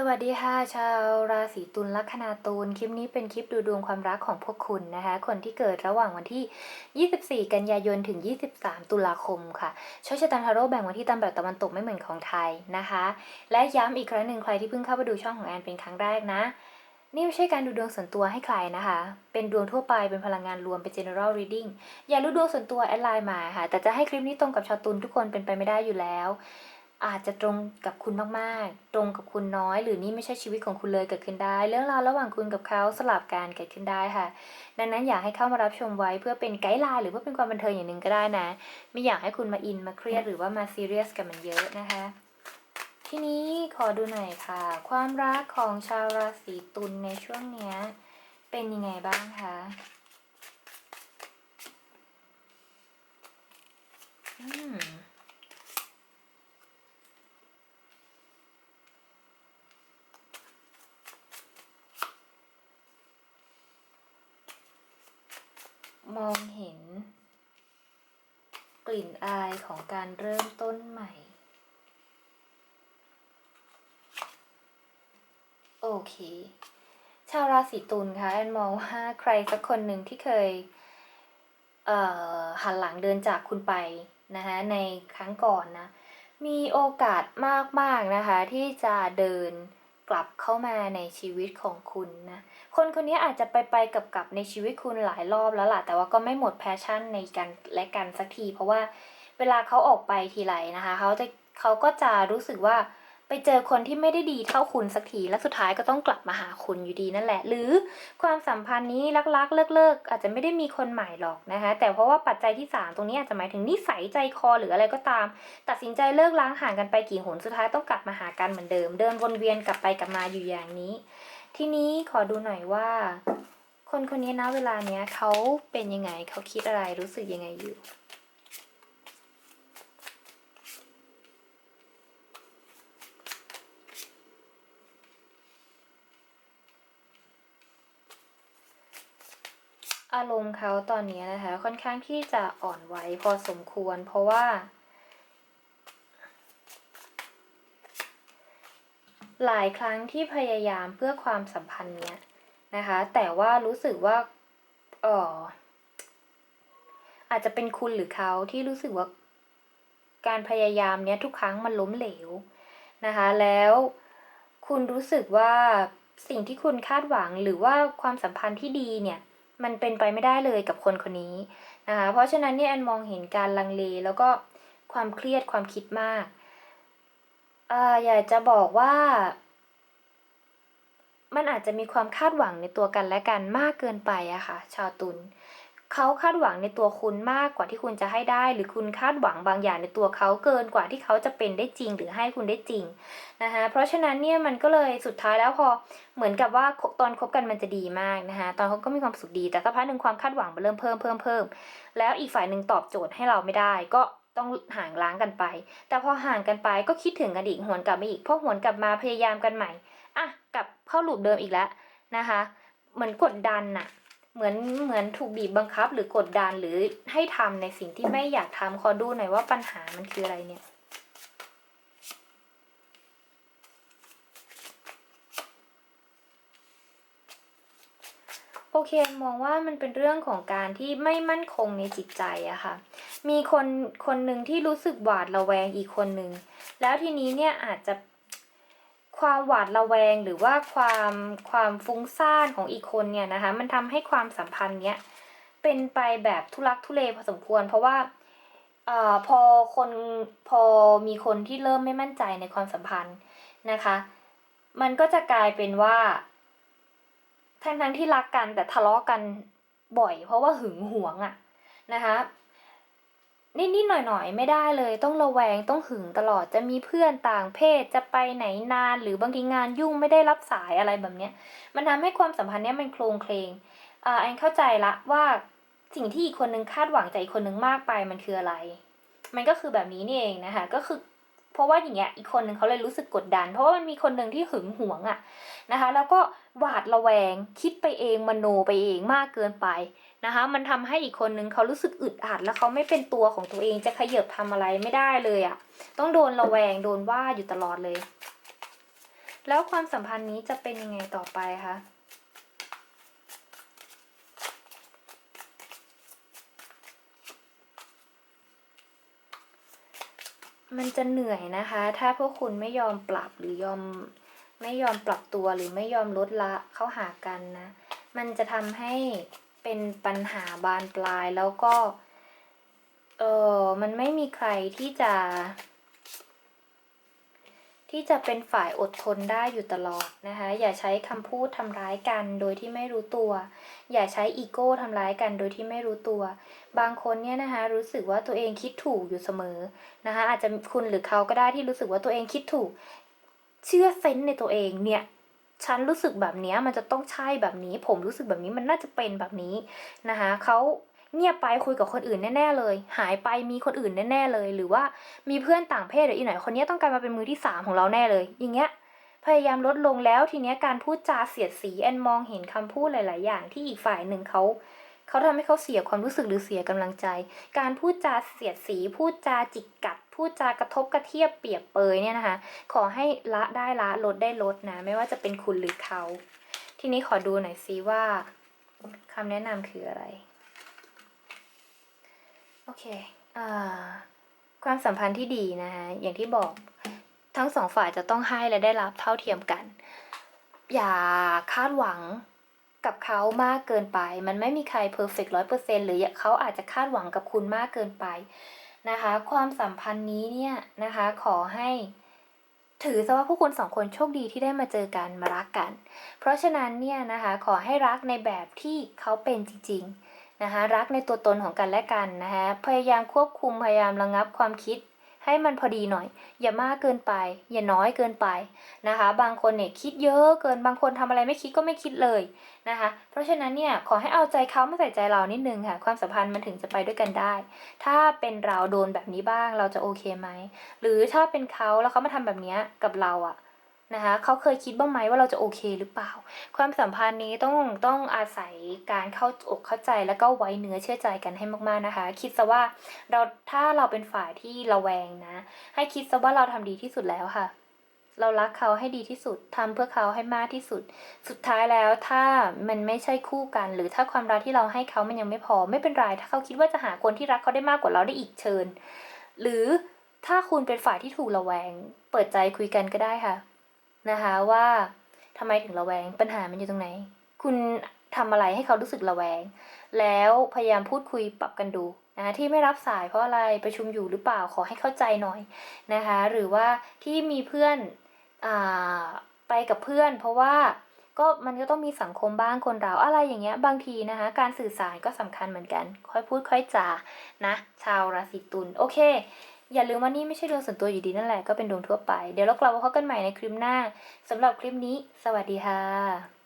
สวัสดีค่ะ ชาวราศีตุลลัคนาตุลคลิปนี้เป็นคลิปดูดวงความรักของพวกคุณนะคะ คนที่เกิดระหว่างวันที่ 24 กันยายนถึง 23 ตุลาคมค่ะโชคชะตาทาโร่แบ่งวันที่ตามแบบตะวันตกไม่เหมือนของไทยนะคะ และย้ำอีกครั้งหนึ่งใครที่เพิ่งเข้ามาดูช่องของแอนเป็นครั้งแรกนะ นี่ไม่ใช่การดูดวงส่วนตัวให้ใครนะคะ เป็นดวงทั่วไปเป็นพลังงานรวมเป็น general reading อย่ารู้ดวงส่วนตัวแอดไลน์มาค่ะแต่จะให้คลิปนี้ตรงกับชาวตุลทุกคนเป็นไปไม่ได้อยู่แล้ว อาจจะตรงกับคุณมากๆ ตรงกับคุณน้อย หรือนี่ไม่ใช่ชีวิตของคุณเลยเกิดขึ้นได้ เรื่องราวระหว่างคุณกับเขาสลับกันเกิดขึ้นได้ค่ะ ดังนั้นอยากให้เข้ามารับชมไว้เพื่อเป็นไกด์ไลน์หรือว่าเป็นความบันเทิงอย่างหนึ่งก็ได้นะ ไม่อยากให้คุณมาอินมาเครียดหรือว่ามาซีเรียสกับมันเยอะนะคะ ทีนี้ขอดูหน่อยค่ะ ความรักของชาวราศีตุลในช่วงเนี้ยเป็นยังไงบ้างคะอืม มองเห็น กลิ่นอายของการเริ่มต้นใหม่ โอเค ชาวราศีตุลคะแอนมองว่าใครสักคนหนึ่งที่เคยเหันหลังเดินจากคุณไปนะคะในครั้งก่อนนะ มีโอกาสมากๆนะคะที่จะเดิน กลับเข้ามาในชีวิตของคุณนะ คนคนนี้อาจจะไปไปกับกับในชีวิตคุณหลายรอบแล้วล่ะ แต่ว่าก็ไม่หมดแพชชั่นในการและกันสักที เพราะว่าเวลาเขาออกไปทีไรนะคะ เขาจะเขาก็จะรู้สึกว่า ไปเจอคนที่ไม่ได้ดีเท่าคุณสักทีและสุดท้ายก็ต้องกลับมาหาคุณอยู่ดีนั่นแหละ หรือความสัมพันธ์นี้รักๆเลิกๆอาจจะไม่ได้มีคนใหม่หรอกนะคะ แต่เพราะว่าปัจจัยที่ 3 ตรงนี้อาจจะหมายถึงนิสัยใจคอหรืออะไรก็ตาม ตัดสินใจเลิกล้างห่างกันไปกี่หนสุดท้ายต้องกลับมาหากันเหมือนเดิม เดินวนเวียนกลับไปกลับมาอยู่อย่างนี้ ทีนี้ขอดูหน่อยว่า คนคนนี้นะเวลาเนี้ยเขาเป็นยังไงเขาคิดอะไรรู้สึกยังไงอยู่ อารมณ์เขาตอนนี้นะคะค่อนข้างที่จะอ่อนไหวพอสมควร เพราะว่า หลายครั้งที่พยายามเพื่อความสัมพันธ์เนี้ยนะคะ แต่ว่ารู้สึกว่าเอออาจจะเป็นคุณหรือเขาที่รู้สึกว่าการพยายามเนี้ยทุกครั้งมันล้มเหลวนะคะ แล้วคุณรู้สึกว่าสิ่งที่คุณคาดหวังหรือว่าความสัมพันธ์ที่ดีเนี่ย มันเป็นไปไม่ได้เลยกับคนคนนี้นะคะเพราะฉะนั้นเนี่ยแอนมองเห็นการลังเลแล้วก็ความเครียดความคิดมากอ่าอยากจะบอกว่า มันอาจจะมีความคาดหวังในตัวกันและกันมากเกินไปอะค่ะ ชาวตุล เขาคาดหวังในตัวคุณมากกว่าที่คุณจะให้ได้ หรือคุณคาดหวังบางอย่างในตัวเขาเกินกว่าที่เขาจะเป็นได้จริง หรือให้คุณได้จริงนะคะเพราะฉะนั้นเนี่ยมันก็เลยสุดท้ายแล้วพอเหมือนกับว่าตอนคบกันมันจะดีมากนะคะตอนเขาก็มีความสุขดี แต่สักพักหนึ่งความคาดหวังมันเริ่มเพิ่มเพิ่มเพิ่มแล้วอีกฝ่ายหนึ่งตอบโจทย์ให้เราไม่ได้ก็ต้องห่างล้างกันไป แต่พอห่างกันไปก็คิดถึงกันอีกหวนกลับมาอีกพอหวนกลับมาพยายามกันใหม่อะกลับเข้าลูปเดิมอีกแล้วนะคะ เหมือนกดดันน่ะ เหมือนเหมือนถูกบีบบังคับหรือกดดันหรือให้ทำในสิ่งที่ไม่อยากทำขอดูหน่อยว่าปัญหามันคืออะไรเนี่ยโอเคมองว่ามันเป็นเรื่องของการที่ไม่มั่นคงในจิตใจอะค่ะ มีคนคนหนึ่งที่รู้สึกหวาดระแวงอีกคนหนึ่ง แล้วทีนี้เนี่ยอาจจะ ความหวาดระแวงหรือว่าความความฟุ้งซ่านของอีกคนเนี่ยนะคะ มันทำให้ความสัมพันธ์เนี้ยเป็นไปแบบทุลักทุเลพอสมควร เพราะว่าเอ่อพอคนพอมีคนที่เริ่มไม่มั่นใจในความสัมพันธ์นะคะ มันก็จะกลายเป็นว่า ทั้งทั้งที่รักกันแต่ทะเลาะกันบ่อย เพราะว่าหึงหวงอะนะคะ นิดๆหน่อยๆ ไม่ได้เลย ต้องระแวงต้องหึงตลอดจะมีเพื่อนต่างเพศจะไปไหนนาน หรือบางทีงานยุ่งไม่ได้รับสายอะไรแบบเนี้ยมันทำให้ความสัมพันธ์เนี้ยมันโครงเคลงอ่าแอนเข้าใจละว่าสิ่งที่อีกคนนึงคาดหวังจากอีกคนนึงมากไปมันคืออะไร มันก็คือแบบนี้นี่เองนะคะก็คือเพราะว่าอย่างเงี้ยอีกคนนึงเขาเลยรู้สึกกดดัน เพราะว่ามันมีคนหนึ่งที่หึงหวงอะนะคะ แล้วก็หวาดระแวงคิดไปเองมโนไปเองมากเกินไป นะคะ มันทำให้อีกคนนึงเขารู้สึกอึดอัดแล้วเขาไม่เป็นตัวของตัวเองจะขยับทำอะไรไม่ได้เลยอะ ต้องโดนระแวงโดนว่าอยู่ตลอดเลย แล้วความสัมพันธ์นี้จะเป็นยังไงต่อไปคะมันจะเหนื่อยนะคะ ถ้าพวกคุณไม่ยอมปรับหรือยอมไม่ยอมปรับตัวหรือไม่ยอมลดละเข้าหากันนะ มันจะทำให้ เป็นปัญหาบานปลายแล้วก็ เออมันไม่มีใครที่จะ ที่จะเป็นฝ่ายอดทนได้อยู่ตลอดนะคะ อย่าใช้คำพูดทำร้ายกันโดยที่ไม่รู้ตัว อย่าใช้อีโก้ทำร้ายกันโดยที่ไม่รู้ตัว บางคนเนี่ยนะคะรู้สึกว่าตัวเองคิดถูกอยู่เสมอนะคะอาจจะคุณหรือเขาก็ได้ที่รู้สึกว่าตัวเองคิดถูก เชื่อเซนในตัวเองเนี่ย ฉันรู้สึกแบบนี้มันจะต้องใช่แบบนี้ ผมรู้สึกแบบนี้มันน่าจะเป็นแบบนี้นะคะเขาเงียบไปคุยกับคนอื่นแน่ ๆ เลย หายไปมีคนอื่นแน่ ๆ เลย หรือว่ามีเพื่อนต่างเพศหรืออีกหน่อยคนนี้ต้องการมาเป็นมือที่สามของเราแน่เลย อย่างเงี้ยพยายามลดลงแล้วทีเนี้ยการพูดจาเสียดสีแอนมองเห็นคำพูดหลาย ๆ อย่างที่อีกฝ่ายหนึ่งเขา เขาทำให้เขาเสียความรู้สึกหรือเสียกำลังใจ การพูดจาเสียดสีพูดจาจิกกัด พูดจากระทบกระเทียบเปรียบเปยเนี่ยนะคะ ขอให้ละได้ละลดได้ลดนะ ไม่ว่าจะเป็นคุณหรือเขา ทีนี้ขอดูหน่อยซิว่าคำแนะนำคืออะไร โอเคอ่าความสัมพันธ์ที่ดีนะคะอย่างที่บอกทั้งสองฝ่ายจะต้องให้และได้รับเท่าเทียมกัน อย่าคาดหวัง กับเขามากเกินไป มันไม่มีใครเพอร์เฟกต์ร้อยเปอร์เซ็นต์หรือเขาอาจจะคาดหวังกับคุณมากเกินไปนะคะ ความสัมพันธ์นี้เนี่ยนะคะ ขอให้ถือซะว่าพวกคุณสองคนโชคดีที่ได้มาเจอกันมารักกัน เพราะฉะนั้นเนี่ยนะคะขอให้รักในแบบที่เขาเป็นจริงๆนะคะรักในตัวตนของกันและกันนะคะพยายามควบคุมพยายามระงับความคิด ให้มันพอดีหน่อย อย่ามากเกินไป อย่าน้อยเกินไปนะคะ บางคนเนี่ยคิดเยอะเกินบางคนทำอะไรไม่คิดก็ไม่คิดเลยนะคะ เพราะฉะนั้นเนี่ยขอให้เอาใจเขามาใส่ใจเรานิดนึงค่ะ ความสัมพันธ์มันถึงจะไปด้วยกันได้ ถ้าเป็นเราโดนแบบนี้บ้างเราจะโอเคไหมหรือถ้าเป็นเขาแล้วเขามาทำแบบนี้กับเราอะ นะคะเขาเคยคิดบ้างไหมว่าเราจะโอเคหรือเปล่า ความสัมพันธ์นี้ต้องต้องอาศัยการเข้าอกเข้าใจแล้วก็ไว้เนื้อเชื่อใจกันให้มากๆนะคะ คิดซะว่าเราถ้าเราเป็นฝ่ายที่ระแวงนะ ให้คิดซะว่าเราทำดีที่สุดแล้วค่ะ เรารักเขาให้ดีที่สุดทำเพื่อเขาให้มากที่สุด สุดท้ายแล้วถ้ามันไม่ใช่คู่กัน หรือถ้าความรักที่เราให้เขามันยังไม่พอไม่เป็นไรถ้าเขาคิดว่าจะหาคนที่รักเขาได้มากกว่าเราได้อีกเชิญ หรือถ้าคุณเป็นฝ่ายที่ถูกระแวง เปิดใจคุยกันก็ได้ค่ะ นะคะว่าทำไมถึงระแวงปัญหามันอยู่ตรงไหน คุณทำอะไรให้เขารู้สึกระแวง แล้วพยายามพูดคุยปรับกันดูนะะที่ไม่รับสายเพราะอะไรประชุมอยู่หรือเปล่าขอให้เข้าใจหน่อยนะคะหรือว่าที่มีเพื่อนอ่าไปกับเพื่อน เพราะว่าก็มันก็ต้องมีสังคมบ้างคนเราอะไรอย่างเงี้ยบางทีนะคะการสื่อสารก็สำคัญเหมือนกัน ค่อยพูดค่อยจานะ ชาวราศีตุลโอเค อย่าลืมว่านี่ไม่ใช่ดวงส่วนตัวอยู่ดีนั่นแหละก็เป็นดวงทั่วไป เดี๋ยวเรากลับมาพบกันใหม่ในคลิปหน้าสำหรับคลิปนี้ สวัสดีค่ะ